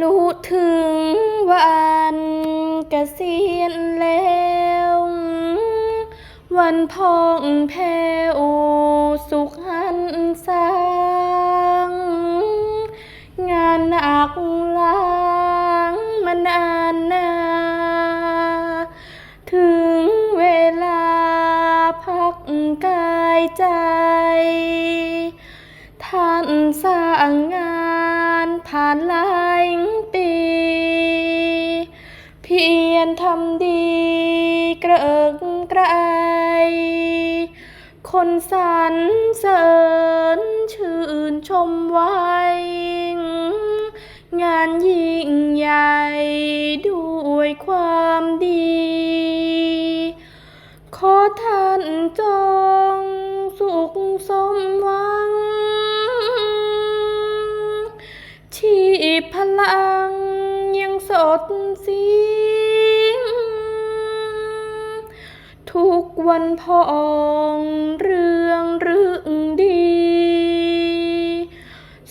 รู้ถึงวันเกษียณแล้ว วันพองแผ้วสุขหันสร้าง งานหนักล้างมานานนา ถึงเวลาพักกายใจ ท่านสร้างงาน ผ่านหลายปี เพียรทำดีเกริกไกรคนสรรเสริญชื่นชมไว้ งานยิ่งใหญ่ด้วยความดี ขอท่านจงสุขสมหวัง พลังยังสดสิงทุกวันพองเรื่องเรื่องดี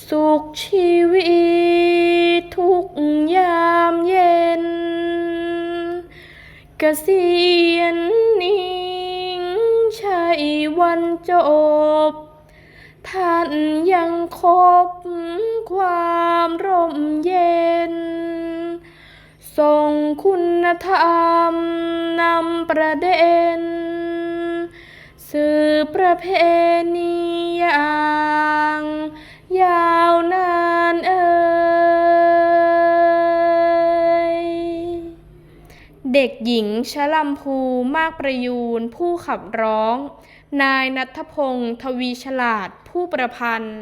สุขชีวิตทุกยามเย็นเกษียณนิ่งใช่วันจบ ท่านยังคบ ความร่มเย็น ทรงคุณธรรมนำประเด็น สื่อประเพณีอย่างยาวนานเอ่ยเด็กหญิงชลัมพูมากประยูนผู้ขับร้อง นายนัทพงศ์ทวีฉลาดผู้ประพันธ์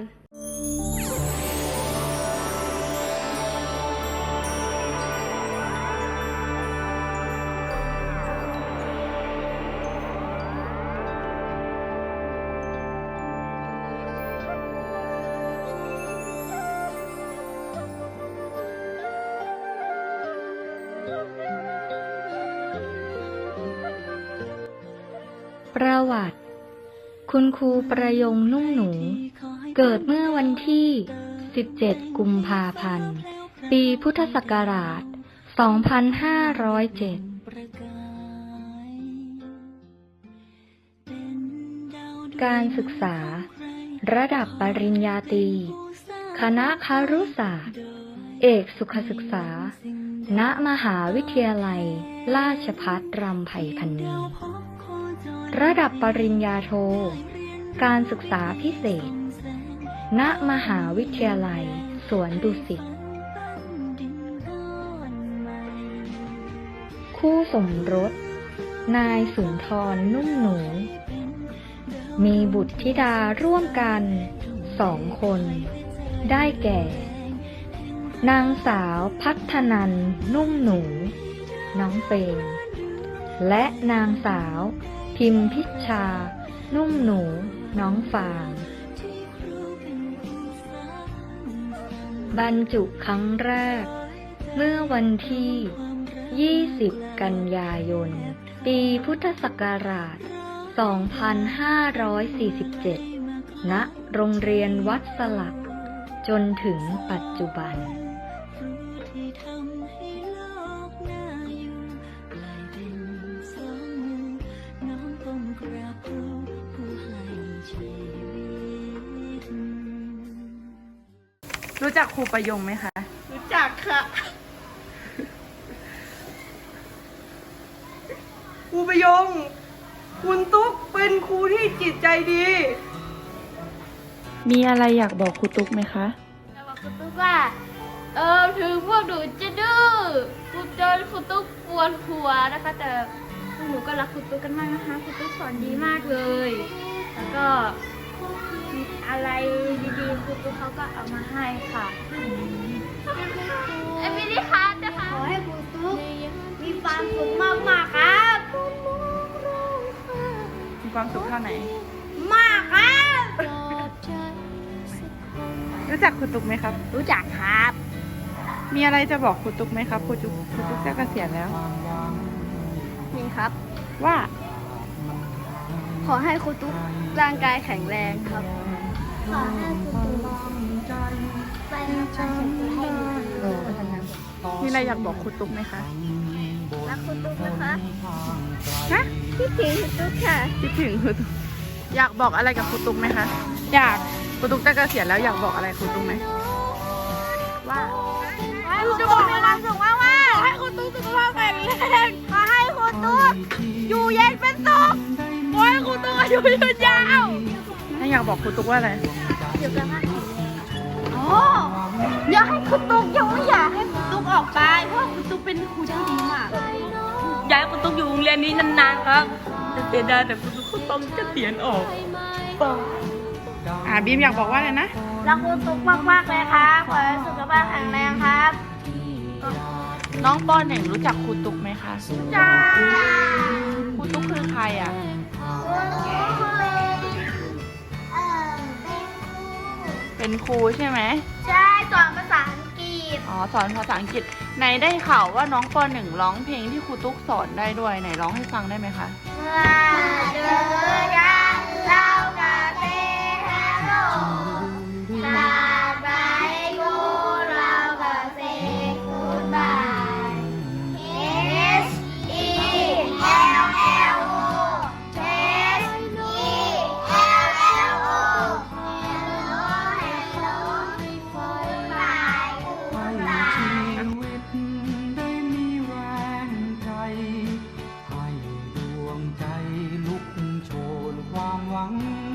ประวัติ คุณครูประยงนุ่งหนู เกิดเมื่อวันที่ 17 กุมภาพันธ์ ปีพุทธศักราช 2507การศึกษา ระดับปริญญาตรี คณะคารุศาสตร์ เอกสุขศึกษา ณ มหาวิทยาลัย ราชพัฒรำไผ่พันนี ระดับปริญญาโท การศึกษาพิเศษ ณ มหาวิทยาลัย สวนดุสิต คู่สมรส นายสุนทรนุ่มหนู มีบุตรธิดาร่วมกันสองคน ได้แก่ นางสาวพัฒนันนุ่มหนู น้องเฟรมและนางสาว พิมพิชา นุ่มหนู น้องฟาง บรรจุครั้งแรก เมื่อวันที่ 20 กันยายน ปีพุทธศักราช 2547 ณ โรงเรียนวัดสลัก จนถึงปัจจุบัน รู้จักครูประยงไหมคะ รู้จักค่ะครูประยง คุณตุ๊กเป็นครูที่จิตใจดี มีอะไรอยากบอกครูตุ๊กไหมคะแล้วบอกคุณตุ๊กว่า เออถึงพวกหนูจะดื้อคุณจนคุณตุ๊กปวดหัวนะคะแต่พวกหนูก็รักคุณตุ๊กกันมากนะคะคุณตุ๊กสอนดีมากเลย แล้วก็มี อะไรดีๆคุณตุ๊กเขาก็เอามาให้ค่ะเอ้ยมินิคะนะคะขอให้คุณตุ๊กมีความสุขมากๆครับ มีความสุขเท่าไหน มากครับ รู้จักครูตุ๊กไหมครับ รู้จักครับ มีอะไรจะบอกครูตุ๊กไหมครับครูตุ๊กครูตุ๊กจะเกษียณแล้ว นี่ครับ ว่า ขอให้คุณตุ๊กร่างกายแข็งแรงครับ ขอให้คุณตุ๊กไปทำงานให้ดีโอ้มีอะไรอยากบอกครูตุ๊กไหมคะรักคุณตุ๊กนะคะฮะคิดถึงคุณตุ๊กค่ะคิดถึงครูตุ๊กอยากบอกอะไรกับครูตุ๊กไหมคะอยากครูตุ๊กจะเกษียณแล้วอยากบอกอะไรครูตุ๊กไหมว่าให้คุณตุ๊กมีความสุขมากมากให้คุณตุ๊กสุขภาพแข็งแรงขอให้คุณตุ๊กอยู่เย็นเป็นสุข ขอให้คุณตุ๊กอายุยืนยาวให้อยากบอกครูตุ๊กว่าอะไรสุขภาพแข็งแรงโอ้อยากให้คุณตุ๊กยังไม่อยากให้คุณตุ๊กออกไป เพราะว่าคุณตุ๊กเป็นครูที่ดีมากอยากให้คุณตุ๊กอยู่โรงเรียนนี้นานๆครับแต่เสียดายแต่คุณตุ๊กเขาต้องเกษียณออกอ่าบีมอยากบอกว่าอะไรนะรักคุณตุ๊กมากๆเลยครับขอให้สุขภาพแข็งแรงครับ น้องปอนหนึ่งรู้จักครูตุ๊กไหมคะจ้าครูตุ๊กคือใครอะ เป็นครูใช่ไหมใช่สอนภาษาอังกฤษ อ๋อ สอนภาษาอังกฤษไหนได้ข่าวว่าน้องปหนึ่งร้องเพลงที่ครูตุ๊กสอนได้ด้วยไหนร้องให้ฟังได้ไหมคะเมื่อเจอกันเร ง